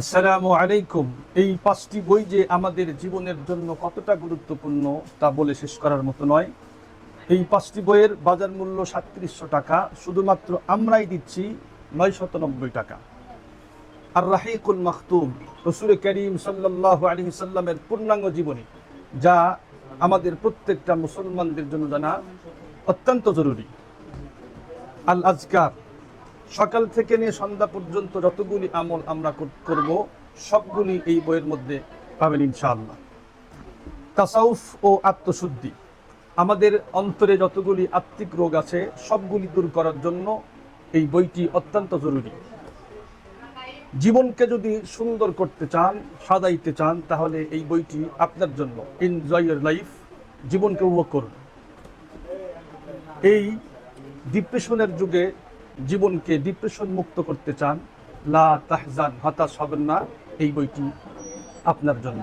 আসসালামু আলাইকুম। এই পাঁচটি বই যে আমাদের জীবনের জন্য কতটা গুরুত্বপূর্ণ তা বলে শেষ করার মতো নয়। এই পাঁচটি বইয়ের বাজার মূল্য সাতত্রিশশো টাকা, শুধুমাত্র আমরাই দিচ্ছি নয় শত নব্বই টাকা। আর রাহিকুল মাখতুম রসুল করিম সাল্লাহ আলী সাল্লামের পূর্ণাঙ্গ জীবনী, যা আমাদের প্রত্যেকটা মুসলমানদের জন্য জানা অত্যন্ত জরুরি। আল আজকার সকাল থেকে নিয়ে সন্ধ্যা পর্যন্ত যতগুলি আমল আমরা কর- করব, সবগুলি এই বইয়ের মধ্যে পাবেন ইনশাআল্লাহ। তাসাউফ ও আত্মশুদ্ধি। আমাদের অন্তরে যতগুলি আত্মিক রোগ আছে, সবগুলি দূর করার জন্য এই বইটি অত্যন্ত জরুরি। জীবনকে যদি সুন্দর করতে চান, সাজাইতে চান, তাহলে এই বইটি আপনার জন্য। এনজয় ইয়ার লাইফ জীবনকে উপভোগ করুন। এই ডিপ্রেশনের যুগে জীবনকে ডিপ্রেশন মুক্ত করতে চান লা তাহজান হতাশ হবেন না এই বইটি আপনার জন্য।